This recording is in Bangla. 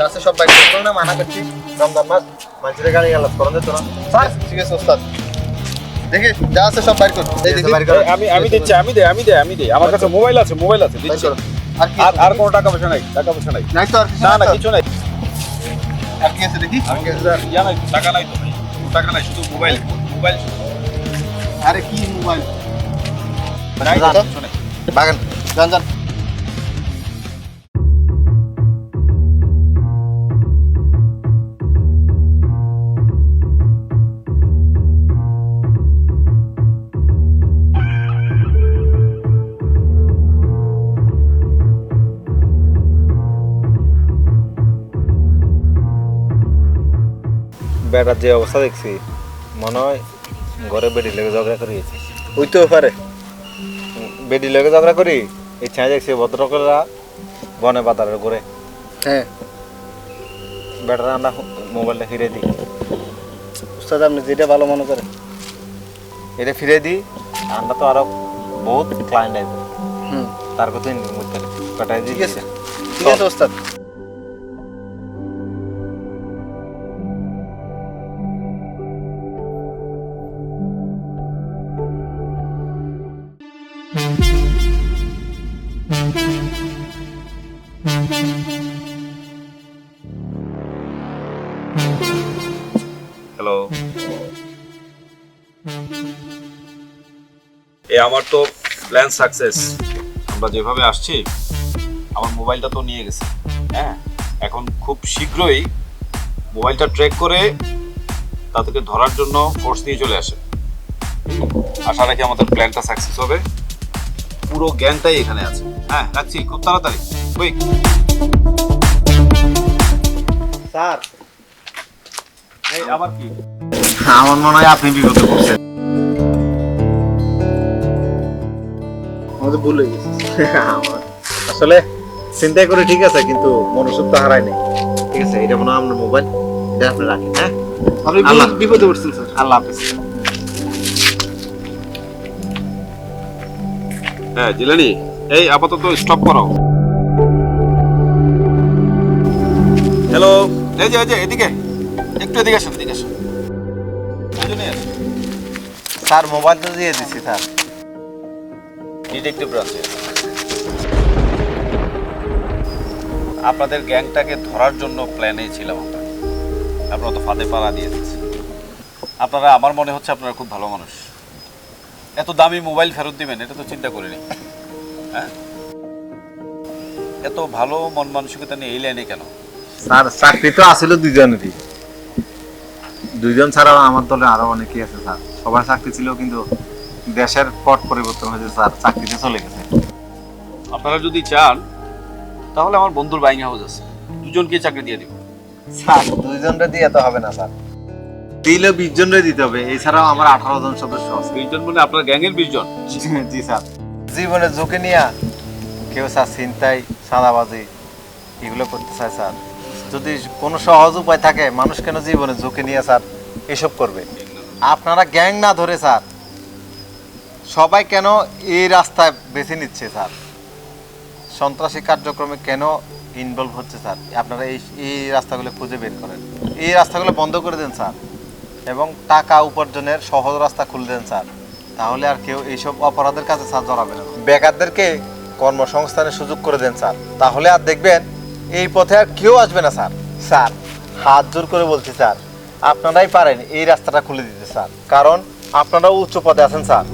রাস্তা সব বাইক করো না মানা করছি। রমজান মাস মানুষের গাড়ি গালাজ করেন তো না স্যার। ঠিক আছে ওস্তাদ। দেখি যা আছে সব বাইর কর। এই দেখি। আমি আমি দিচ্ছি আমি দে আমি দে আমি দে। আমার কাছে মোবাইল আছে মোবাইল আছে দিচ্ছি। আর কি আর আর কোনো টাকা পয়সা নাই টাকা পয়সা নাই। নাই তো আর কিছু না না নাই কিছু নাই। আর কি আছে দেখি? আর কি স্যার ইয়া নাই টাকা নাই তো টাকা নাই শুধু মোবাইল মোবাইল আরে কি মোবাইল? জান। বাগান যান যান। বেটার যে অবস্থা দেখছি মনে হয় ঘরে বেডি লেগে ঝগড়া করে। গেছে হইতে পারে। বেডি লেগে ঝগড়া করি এই ছায়া দেখছি ভদ্রকরা বনে বাজারের করে হ্যাঁ। বেটার আমরা মোবাইলটা ফিরে দিই। উস্তাদ আপনি যেটা ভালো মনে করেন। এটা ফিরে দিই আমরা তো আরও বহুত ক্লায়েন্ট আছে হুম। তার কথা ইনকাম করতে কাটাই ঠিক আছে। ঠিক আছে ওস্তাদ হ্যালো এ আমার তো প্ল্যান সাকসেস আমরা যেভাবে আসছি, আমার মোবাইলটা তো নিয়ে গেছে। হ্যাঁ এখন খুব শীঘ্রই মোবাইলটা ট্র্যাক করে তাদেরকে ধরার জন্য ফোর্স নিয়ে চলে আসে। আশা রাখি আমাদের প্ল্যানটা সাকসেস হবে। পুরো জ্ঞানটাই এখানে আছে। হ্যাঁ রাখছি খুব তাড়াতাড়ি। Quick sir. এই আবার কি? আমার মনে হয় আপনি বিপদে পড়ছেন। আমাদের ভুল হয়ে গেছে। আসলে চিন্তাই করে ঠিক আছে কিন্তু মনোযোগ তো হারাই নেই। ঠিক আছে এটা মনে হয় আপনার মোবাইল এটা আপনি রাখেন হ্যাঁ? আপনি বিপদে পড়ছেন স্যার। আল্লাহ হাফেজ। হ্যাঁ জিলানি এই আপাতত স্টপ করো। হ্যালো এই যে এই যে এদিকে। একটু এদিকে আসুন এদিকে আসুন। আসুন। স্যার মোবাইল তো দিয়ে দিছি স্যার। ডিটেকটিভ ব্রাঞ্চে আপনাদের গ্যাংটাকে ধরার জন্য প্ল্যানে ছিলাম আমরা আপনারা তো ফাঁদে পাড়া দিয়ে দিচ্ছে আপনারা আমার মনে হচ্ছে আপনারা খুব ভালো মানুষ। এত দামি মোবাইল ফেরত দিবেন এটা তো চিন্তা করিনি। হ্যাঁ? এত ভালো মন মানসিকতা নিয়ে এই লাইনে কেন? স্যার চাকরি তো আসলে দুইজনেরই। দুইজন ছাড়াও আমার দলে আরও অনেকেই আছে স্যার। সবার চাকরি ছিল কিন্তু দেশের পট পরিবর্তন হয়েছে স্যার। চাকরিতে চলে গেছে। আপনারা যদি চান তাহলে আমার বন্ধুর বাইং হাউস আছে। দুজনকে চাকরি দিয়ে দিব। স্যার দুইজনরে দিয়ে তো হবে না স্যার। দিলে বিশ জনরে দিতে হবে। এছাড়াও আমার আঠারো জন সদস্য আছে। বিশজন মানে আপনার গ্যাংয়ের বিশজন জি স্যার। জীবনে ঝুঁকি নিয়া কেউ স্যার চিন্তাই সাদাবাজি এগুলো করতে চায় স্যার। যদি কোনো সহজ উপায় থাকে মানুষ কেন জীবনে ঝুঁকি নিয়ে স্যার এসব করবে? আপনারা গ্যাং না ধরে স্যার সবাই কেন এই রাস্তায় বেছে নিচ্ছে স্যার? সন্ত্রাসী কার্যক্রমে কেন ইনভলভ হচ্ছে স্যার? আপনারা এই এই রাস্তাগুলো খুঁজে বের করেন। এই রাস্তাগুলো বন্ধ করে দেন স্যার। এবং টাকা উপার্জনের সহজ রাস্তা খুলে দেন স্যার। তাহলে আর কেউ এইসব অপরাধের কাছে স্যার জড়াবে না। বেকারদেরকে কর্মসংস্থানের সুযোগ করে দেন স্যার। তাহলে আর দেখবেন এই পথে আর কেউ আসবে না স্যার। স্যার, হাত জোর করে বলছি স্যার, আপনারাই পারেন এই রাস্তাটা খুলে দিতে স্যার। কারণ আপনারাও উচ্চ পদে আছেন স্যার।